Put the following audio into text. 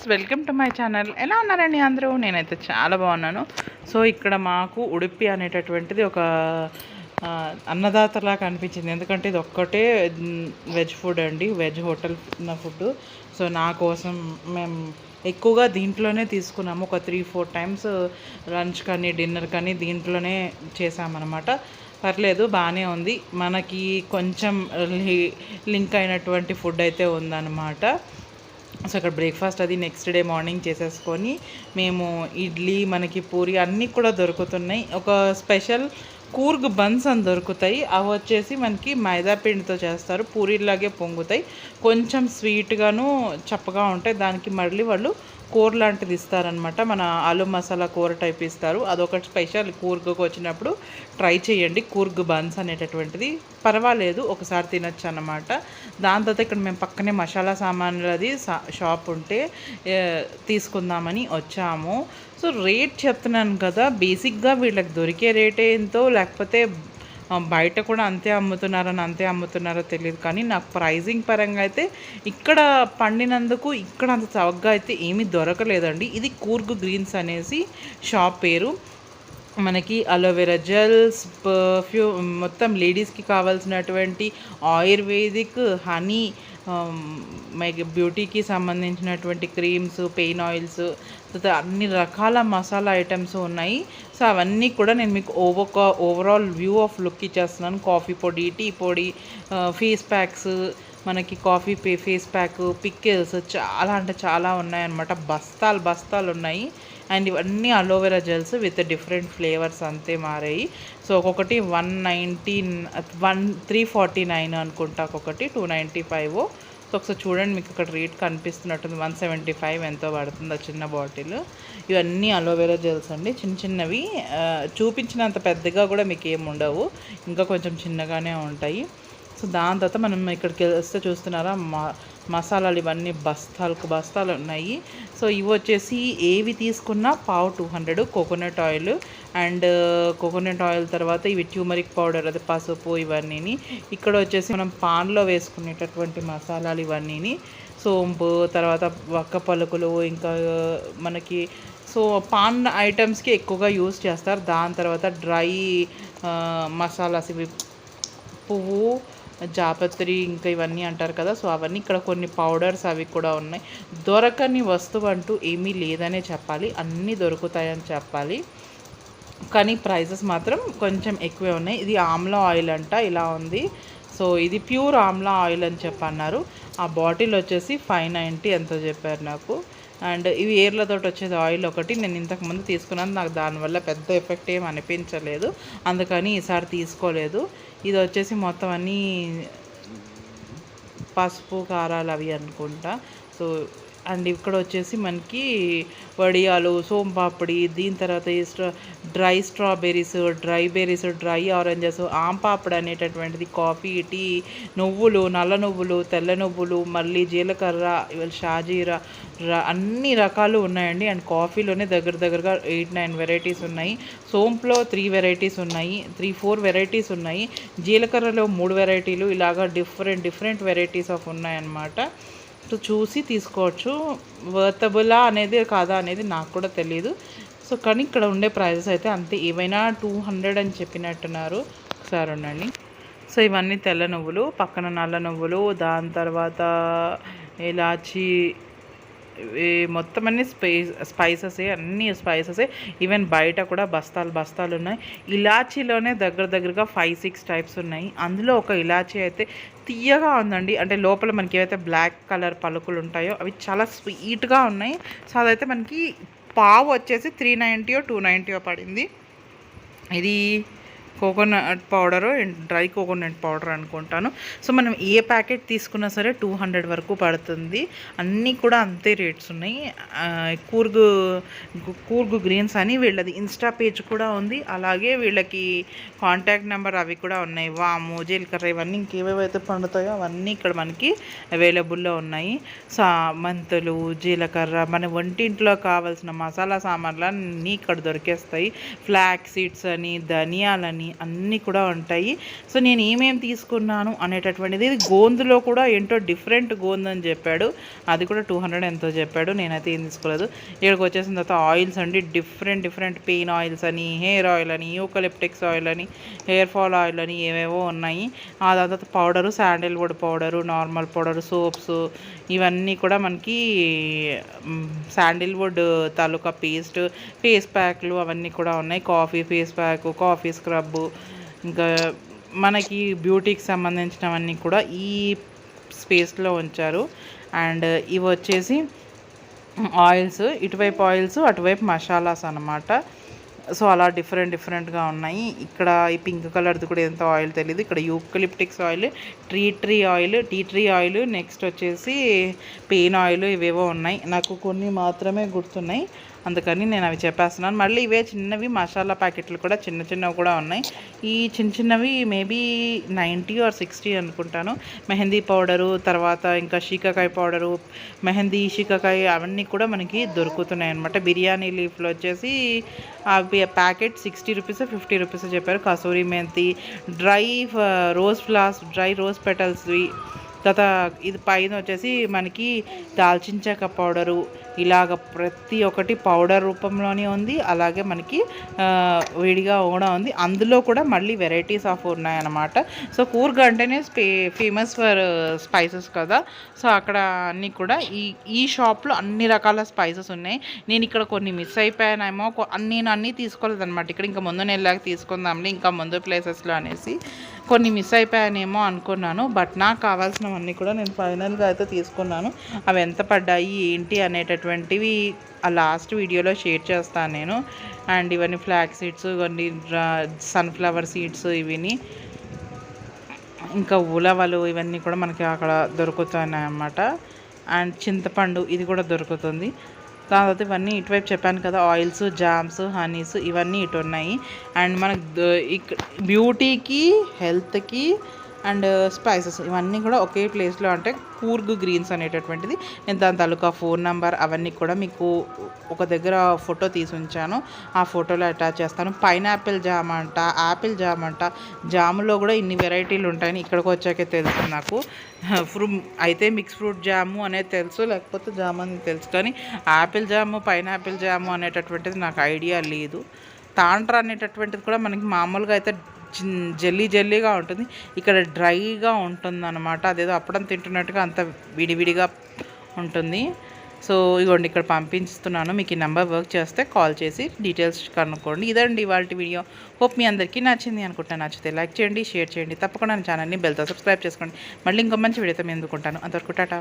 Friends welcome to my channel. ఎలా ఉన్నారండి అందరూ? నేనైతే చాలా బాగున్నాను. సో ఇక్కడ మాకు ఉడిపి అనేటటువంటిది ఒక అన్నదాతలా కనిపించింది. ఎందుకంటే ఇది ఒక్కటే వెజ్ ఫుడ్ అండి వెజ్ హోటల్ నా ఫుడ్ సో నా కోసం మేము ఎక్కువగా దీంట్లోనే తీసుకున్నాము. ఒక త్రీ ఫోర్ టైమ్స్ లంచ్ కానీ డిన్నర్ కానీ దీంట్లోనే చేసామన్నమాట పర్లేదు బాగానే ఉంది. మనకి కొంచెం లింక్ అయినటువంటి ఫుడ్ అయితే ఉందన్నమాట. సో అక్కడ బ్రేక్ఫాస్ట్ అది నెక్స్ట్ డే మార్నింగ్ చేసేసుకొని మేము ఇడ్లీ మనకి పూరి అన్నీ కూడా దొరుకుతున్నాయి. ఒక స్పెషల్ కూర్గ్ బన్స్ అని దొరుకుతాయి. అవి వచ్చేసి మనకి మైదాపిండితో చేస్తారు. పూరిలాగే పొంగుతాయి. కొంచెం స్వీట్గాను చప్పగా ఉంటాయి. దానికి మళ్ళీ వాళ్ళు కూర లాంటిది ఇస్తారనమాట మన ఆలు మసాలా కూర టైప్ ఇస్తారు. అదొక స్పెషల్. కూర్గ్కి వచ్చినప్పుడు ట్రై చేయండి. కూర్గ్ బన్స్ అనేటటువంటిది. పర్వాలేదు. ఒకసారి తినచ్చు అనమాట దాని తర్వాత ఇక్కడ మేము పక్కనే మసాలా సామాన్లది సా- షాప్ ఉంటే తీసుకుందామని వచ్చాము. సో రేట్ చెప్తున్నాను కదా. బేసిక్గా వీళ్ళకి దొరికే రేట్ ఎంతో లేకపోతే బయట కూడా అంతే అమ్ముతున్నారని అంతే అమ్ముతున్నారో తెలియదు. కానీ నాకు ప్రైజింగ్ పరంగా అయితే ఇక్కడ పండినందుకు ఇక్కడ అంత చవకగా అయితే ఏమీ దొరకలేదండి. ఇది కూర్గు గ్రీన్స్ అనేసి షాప్ పేరు. మనకి అలోవెరా జెల్స్ పర్ఫ్యూమ్ మొత్తం లేడీస్కి కావాల్సినటువంటి ఆయుర్వేదిక్ హనీ Um, మనకి బ్యూటీకి సంబంధించినటువంటి క్రీమ్స్ పెయిన్ ఆయిల్స్ అన్ని రకాల మసాలా ఐటమ్స్ ఉన్నాయి. సో అవన్నీ కూడా నేను మీకు over overall view of look ఇచ్చేస్తున్నాను. కాఫీ పొడి టీ పొడి uh, ఫేస్ ప్యాక్స్ మనకి కాఫీ పే ఫేస్ ప్యాక్ పిక్కిల్స్ చాలా అంటే చాలా ఉన్నాయన్నమాట. బస్తాలు బస్తాలు ఉన్నాయి. అండ్ ఇవన్నీ aloe vera gels with different flavours అంతే మారాయి. సో ఒక్కొక్కటి one nineteen one three forty nine అనుకుంటా ఒక్కొక్కటి టూ నైంటీ ఫైవ్. సో ఒకసారి చూడండి మీకు ఇక్కడ రేట్ కనిపిస్తున్నట్టుంది. వన్ సెవెంటీ ఫైవ్ ఎంతో పడుతుంది ఆ చిన్న బాటిల్. ఇవన్నీ అలోవెరా జెల్స్ అండి. చిన్న చిన్నవి. చూపించినంత పెద్దగా కూడా మీకు ఏమి ఉండవు. ఇంకా కొంచెం చిన్నగానే ఉంటాయి. సో దాని తర్వాత మనం ఇక్కడికి వస్తే చూస్తున్నారా మా మసాలాలు ఇవన్నీ బస్తాలకు బస్తాలు ఉన్నాయి. సో ఇవి వచ్చేసి ఏవి తీసుకున్నా పావు two hundred coconut oil and uh, coconut oil తర్వాత ఇవి ట్యూమరిక్ పౌడర్ అది పసుపు ఇవన్నీని. ఇక్కడ వచ్చేసి మనం పాన్లో వేసుకునేటటువంటి మసాలాలు ఇవన్నీని. సోంపు తర్వాత వక్క పలుకులు ఇంకా uh, మనకి సో పాన్ ఐటమ్స్కి ఎక్కువగా యూస్ చేస్తారు. దాని తర్వాత డ్రై uh, మసాలాస్ ఇవి పువ్వు జాపత్రి ఇంకా ఇవన్నీ అంటారు కదా సో అవన్నీ ఇక్కడ కొన్ని పౌడర్స్ అవి కూడా ఉన్నాయి. దొరకని వస్తువు అంటూ ఏమీ లేదనే చెప్పాలి. అన్నీ దొరుకుతాయని చెప్పాలి. కానీ ప్రైజెస్ మాత్రం కొంచెం ఎక్కువే ఉన్నాయి. ఇది ఆమ్లా ఆయిల్ అంట ఇలా ఉంది. సో ఇది ప్యూర్ ఆమ్లా ఆయిల్ అని చెప్పన్నారు. ఆ బాటిల్ వచ్చేసి ఫైవ్ నైంటీ ఎంతో చెప్పారు నాకు. అండ్ ఇవి ఏర్లతో వచ్చేది ఆయిల్ ఒకటి. నేను ఇంతకుముందు తీసుకున్నాను. నాకు దానివల్ల పెద్ద ఎఫెక్ట్ ఏం అనిపించలేదు. అందుకని ఈసారి తీసుకోలేదు. ఇది వచ్చేసి మొత్తం అన్నీ పసుపు కారాలు అవి అనుకుంటా. సో అండ్ ఇక్కడ వచ్చేసి మనకి వడియాలు సోంపాపిడి దీని తర్వాత ఈ dry strawberries dry berries dry oranges ఆంపాపిడి అనేటటువంటిది కాఫీ టీ నువ్వులు నల్ల నువ్వులు తెల్ల నువ్వులు మళ్ళీ జీలకర్ర షాజీరా అన్ని రకాలు ఉన్నాయండి. అండ్ కాఫీలోనే దగ్గర దగ్గరగా ఎయిట్ నైన్ వెరైటీస్ ఉన్నాయి. సోంపులో త్రీ వెరైటీస్ ఉన్నాయి. త్రీ ఫోర్ వెరైటీస్ ఉన్నాయి. జీలకర్రలో మూడు వెరైటీలు ఇలాగా డిఫరెంట్ డిఫరెంట్ వెరైటీస్ ఆఫ్ ఉన్నాయన్నమాట. సో చూసి తీసుకోవచ్చు. వర్తబులా అనేది కాదా అనేది నాకు కూడా తెలియదు సో కానీ ఇక్కడ ఉండే ప్రైజెస్ అయితే అంతే. ఏవైనా టూ హండ్రెడ్ అని చెప్పినట్టున్నారు. ఒకసారి ఉండండి. సో ఇవన్నీ తెల్ల నువ్వులు పక్కన నల్ల నువ్వులు దాని తర్వాత ఇలాచి మొత్తం అన్ని స్పైస్ స్పైసెసే అన్ని స్పైసెసే. ఈవెన్ బయట కూడా బస్తాలు బస్తాలు ఉన్నాయి. ఇలాచీలోనే దగ్గర దగ్గరగా ఫైవ్ సిక్స్ టైప్స్ ఉన్నాయి. అందులో ఒక ఇలాచీ అయితే తీయగా ఉందండి. అంటే లోపల మనకి ఏవైతే బ్లాక్ కలర్ పలుకులు ఉంటాయో అవి చాలా స్వీట్గా ఉన్నాయి. సో అదైతే మనకి పావు వచ్చేసి త్రీ నైంటీయో టూ నైంటీయో పడింది. ఇది coconut powder dry coconut powder అనుకుంటాను. సో మనం ఏ ప్యాకెట్ తీసుకున్నా సరే టూ హండ్రెడ్ వరకు పడుతుంది. అన్నీ కూడా అంతే రేట్స్ ఉన్నాయి. కూర్గు కూర్గు గ్రీన్స్ అని వీళ్ళది ఇన్స్టా పేజ్ కూడా ఉంది. అలాగే వీళ్ళకి కాంటాక్ట్ నెంబర్ అవి కూడా ఉన్నాయి. వాము జీలకర్ర ఇవన్నీ ఇంకేవేవైతే పండుతాయో అవన్నీ ఇక్కడ మనకి అవైలబుల్లో ఉన్నాయి. సా మెంతులు జీలకర్ర మన వంటింట్లో కావాల్సిన మసాలా సామాన్లు అన్నీ ఇక్కడ దొరికేస్తాయి. ఫ్లాక్ సీడ్స్ అని ధనియాలని అన్నీ కూడా ఉంటాయి. సో నేను ఏమేమి తీసుకున్నాను అనేటటువంటిది ఇది గోందులో కూడా ఏంటో డిఫరెంట్ గోందు అని చెప్పాడు. అది కూడా టూ హండ్రెడ్ ఎంతో చెప్పాడు. నేనైతే ఏం తీసుకోలేదు. ఇక్కడికి వచ్చేసిన తర్వాత ఆయిల్స్ అండి. డిఫరెంట్ డిఫరెంట్ పెయిన్ ఆయిల్స్ అని హెయిర్ ఆయిల్ అని యూకలిప్టిక్స్ ఆయిల్ అని హెయిర్ ఫాల్ ఆయిల్ అని ఏవేవో ఉన్నాయి. ఆ తర్వాత powder sandalwood powder normal powder soaps ఇవన్నీ కూడా మనకి శాండిల్వుడ్ తాలూకా పేస్ట్ ఫేస్ ప్యాక్లు అవన్నీ కూడా ఉన్నాయి. Coffee face pack coffee scrub ఇంకా మనకి బ్యూటీకి సంబంధించినవన్నీ కూడా ఈ స్పేస్లో ఉంచారు. అండ్ ఇవి వచ్చేసి ఆయిల్స్ ఇటువైపు ఆయిల్స్ అటువైపు మసాలాస్ అనమాట సో అలా డిఫరెంట్ డిఫరెంట్గా ఉన్నాయి. ఇక్కడ ఈ పింక్ కలర్ది కూడా ఎంత ఆయిల్ తెలియదు ఇక్కడ eucalyptus oil tree tree oil tea tree oil next వచ్చేసి పెయిన్ ఆయిల్ ఇవేవో ఉన్నాయి. నాకు కొన్ని మాత్రమే గుర్తున్నాయి. అందుకని నేను అవి చెప్పేస్తున్నాను. మళ్ళీ ఇవే చిన్నవి మసాలా ప్యాకెట్లు కూడా చిన్న చిన్నవి కూడా ఉన్నాయి. ఈ చిన్న చిన్నవి మేబీ నైంటీ ఆర్ సిక్స్టీ అనుకుంటాను. మెహందీ పౌడరు తర్వాత ఇంకా షీకాకాయ పౌడరు మెహందీ షీకాకాయ అవన్నీ కూడా మనకి దొరుకుతున్నాయి అనమాట బిర్యానీ లీఫ్లో వచ్చేసి అవి packet sixty rupees fifty rupees చెప్పారు. కసూరి మెంతి డ్రై రోజ్ ఫ్లాస్ డ్రై రోజ్ పెటల్స్వి తర్వాత ఇది పైన వచ్చేసి మనకి దాల్చిన చెక్క పౌడరు. ఇలాగ ప్రతి ఒక్కటి పౌడర్ రూపంలోనే ఉంది. అలాగే మనకి విడిగా కూడా ఉంది. అందులో కూడా మళ్ళీ వెరైటీస్ ఆఫ్ ఉన్నాయన్నమాట. సో కూర్గ్ అంటేనే స్పే ఫేమస్ ఫర్ స్పైసెస్ కదా. సో అక్కడ అన్నీ కూడా ఈ ఈ షాప్లో అన్ని రకాల స్పైసెస్ ఉన్నాయి. నేను ఇక్కడ కొన్ని మిస్ అయిపోయానేమో. నేను అన్నీ తీసుకోలేదన్నమాట. ఇక్కడ ఇంకా ముందు నెలలాగా తీసుకుందాంలే ఇంకా ముందు ప్లేసెస్లో అనేసి. కొన్ని మిస్ అయిపోయానేమో అనుకున్నాను బట్ నాకు కావాల్సినవన్నీ కూడా నేను ఫైనల్గా అయితే తీసుకున్నాను. అవి ఎంత పడ్డాయి ఏంటి అనేటటువంటివి ఆ లాస్ట్ వీడియోలో షేర్ చేస్తాను నేను. అండ్ ఇవన్నీ ఫ్లాగ్ సీడ్స్ ఇవన్నీ సన్ఫ్లవర్ సీడ్స్ ఇవిని. ఇంకా ఉలవలు ఇవన్నీ కూడా మనకి అక్కడ దొరుకుతున్నాయి అన్నమాట అండ్ చింతపండు ఇది కూడా దొరుకుతుంది. దాని తర్వాత ఇవన్నీ ఇటువైపు చెప్పాను కదా ఆయిల్స్ జామ్స్ హనీస్ ఇవన్నీ ఇటు ఉన్నాయి అండ్ మనకు బ్యూటీకి హెల్త్కి అండ్ స్పైసెస్ ఇవన్నీ కూడా ఒకే ప్లేస్లో అంటే కూర్గ్ గ్రీన్స్ అనేటటువంటిది. నేను దాని తాలూకా ఫోన్ నెంబర్ అవన్నీ కూడా మీకు ఒక దగ్గర ఫోటో తీసి ఉంచాను. ఆ ఫోటోలో అటాచ్ చేస్తాను. పైనాపిల్ జామ్ అంట యాపిల్ జామ్ అంట జాములో కూడా ఇన్ని వెరైటీలు ఉంటాయని ఇక్కడికి వచ్చాకే తెలుసు నాకు. ఫ్రూ అయితే మిక్స్ ఫ్రూట్ జాము అనేది తెలుసు లేకపోతే జామ్ అని తెలుసు కానీ యాపిల్ జాము పైనాపిల్ జాము అనేటటువంటిది నాకు ఐడియా లేదు. తాండ్ర అనేటటువంటిది కూడా మనకి మామూలుగా అయితే జల్లీ జల్లీగా ఉంటుంది. ఇక్కడ డ్రైగా ఉంటుంది అనమాట అదేదో అప్పడం తింటున్నట్టుగా అంత విడివిడిగా ఉంటుంది. సో ఇగోండి ఇక్కడ పంపిస్తున్నాను మీకు ఈ నెంబర్ వర్క్ చేస్తే కాల్ చేసి డీటెయిల్స్ కనుక్కోండి. ఇదండి ఇవాళ వీడియో. హోప్ మీ అందరికీ నచ్చింది అనుకుంటాను నచ్చితే లైక్ చేయండి షేర్ చేయండి. తప్పకుండా ఛానల్ని బెల్తో సబ్స్క్రైబ్ చేసుకోండి. మళ్ళీ ఇంకో మంచి వీడియోతో మేము ఎందుకుంటాను అంతవరకు టాటా.